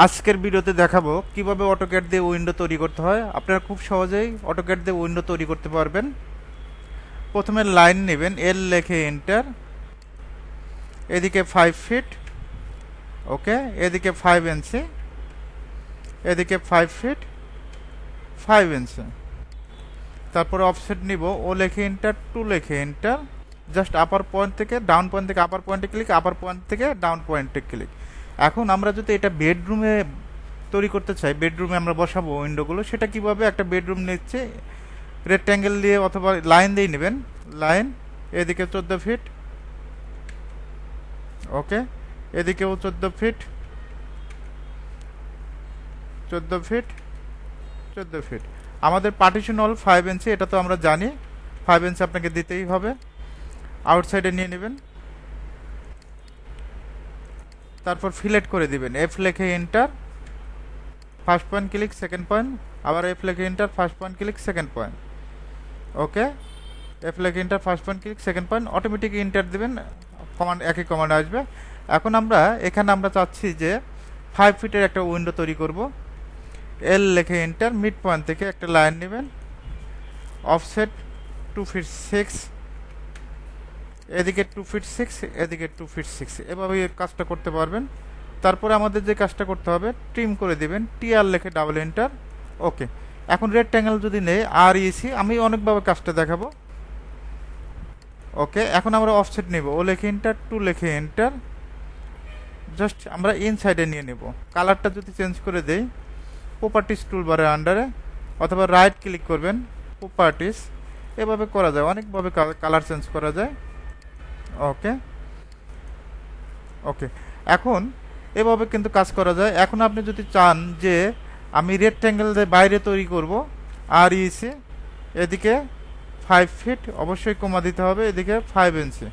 আজকের ভিডিওতে দেখাবো কীভাবে অটোক্যাড দিয়ে উইন্ডো তৈরি করতে হয়। আপনারা খুব সহজেই অটোক্যাড দিয়ে উইন্ডো তৈরি করতে পারবেন। প্রথমে লাইন নেবেন এল লেখে এন্টার এদিকে ফাইভ ফিট ওকে এদিকে ফাইভ ইঞ্চি এদিকে ফাইভ ফিট ফাইভ ইঞ্চি তারপরে অফসেট নিব ও লেখে এন্টার টু লেখে এন্টার জাস্ট আপার পয়েন্ট থেকে ডাউন পয়েন্ট থেকে আপার পয়েন্টে ক্লিক আপার পয়েন্ট থেকে ডাউন পয়েন্টে ক্লিক এখন আমরা যদি এটা বেডরুমে তৈরি করতে চাই, বেডরুমে আমরা বসাবো উইন্ডোগুলো, সেটা কীভাবে একটা বেডরুম নিচ্ছে রেক্ট্যাঙ্গেল দিয়ে অথবা লাইন দিয়ে নেবেন লাইন এদিকে চোদ্দ ফিট ওকে এদিকেও চোদ্দ ফিট চোদ্দ ফিট চোদ্দ ফিট আমাদের পার্টিশন হল ফাইভ ইঞ্চি এটা তো আমরা জানি ফাইভ ইঞ্চি আপনাকে দিতেই হবে। আউটসাইডে নিয়ে নেবেন। তারপর ফিলেট করে দিবেন। এফ লেখে enter first point click second point আবার এফ লেখে enter first point click second point okay F লেখে enter first point click second point automatic enter দিবেন কমান্ড একই কমান্ড আসবে। এখন আমরা, এখানে আমরা চাচ্ছি যে ফাইভ ফিটের একটা উইন্ডো তৈরি করব। এল লেখে এন্টার মিড পয়েন্ট থেকে একটা লাইন নেবেন। অফসেট টু ফিট সিক্স এদিকে টু ফিট সিক্স এদিকে টু ফিট সিক্স এভাবে কাজটা করতে পারবেন। তারপরে আমাদের যে কাজটা করতে হবে ট্রিম করে দিবেন টিআর লেখে ডাবল এন্টার ওকে এখন রেড ট্যাঙ্গেল যদি নেই আর ইসি আমি অনেকভাবে কাজটা দেখাবো। ওকে এখন আমরা অফসেট নেব। ও লেখে এন্টার টু লেখে এন্টার জাস্ট আমরা ইনসাইডে নিয়ে নেব। কালারটা যদি চেঞ্জ করে দেই প্রপার্টিস টুলবারের আন্ডারে অথবা রাইট ক্লিক করবেন প্রপার্টিস এভাবে করা যায়, অনেকভাবে কালার চেঞ্জ করা যায়। ওকে? ওকে। এখন এভাবে কিন্তু কাজ করা যায়। এখন আপনি যদি চান যে আমি রেক্ট্যাঙ্গেল বাইরে তৈরি করব, আর ইসে এদিকে ফাইভ ফিট অবশ্যই কমা দিতে হবে, এদিকে five inch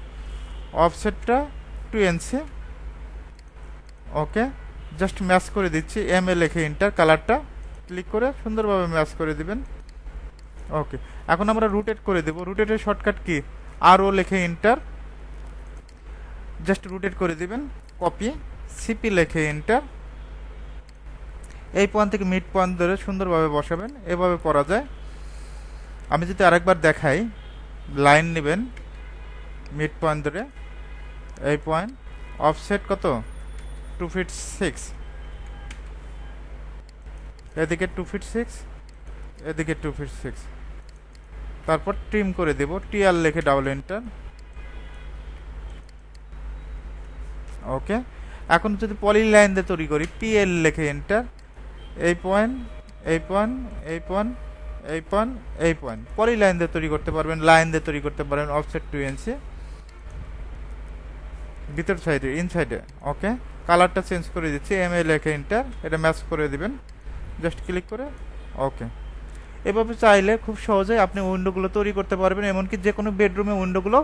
অফসেটটা two inch okay? Just match করে দিচ্ছি এম এ লেখে ইন্টার কালারটা ক্লিক করে সুন্দরভাবে ম্যাচ করে দিবেন। ওকে। এখন আমরা রুটেট করে দেব। রুটেটের শর্টকাট কি? আর ও লেখে ইন্টার জাস্ট রুটেট করে দিবেন কপি সিপি লেখে এন্টার এই পয়েন্ট থেকে মিড পয়েন্ট ধরে সুন্দরভাবে বসাবেন, এভাবে করা যায়। আমি যদি আরেকবার দেখাই লাইন নেবেন মিড পয়েন্ট ধরে। এই পয়েন্ট অফসেট কত? টু ফিট সিক্স এদিকে টু ফিট সিক্স এদিকে টু ফিট সিক্স তারপর ট্রিম করে দেব টিআর লেখে ডাবল এন্টার ওকে এখন যদি পলি লাইন দিয়ে তৈরি করি পিএল লেখে এন্টার এই পয়েন্ট এই পয়েন্ট এই পয়েন্ট এই পয়েন্ট এই পয়েন্ট পলি লাইন দিয়ে তৈরি করতে পারবেন লাইন দিয়ে তৈরি করতে পারবেন অফসেট টু ইঞ্চি ভিতর সাইডে ইনসাইডে ওকে কালারটা চেঞ্জ করে দিচ্ছি এম এ লেখে এন্টার এটা ম্যাচ করে দিবেন। জাস্ট ক্লিক করে ওকে এভাবে চাইলে খুব সহজে আপনি উইন্ডোগুলো তৈরি করতে পারবেন, এমনকি যে কোনো বেডরুমে উইন্ডোগুলো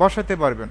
বসাতে পারবেন।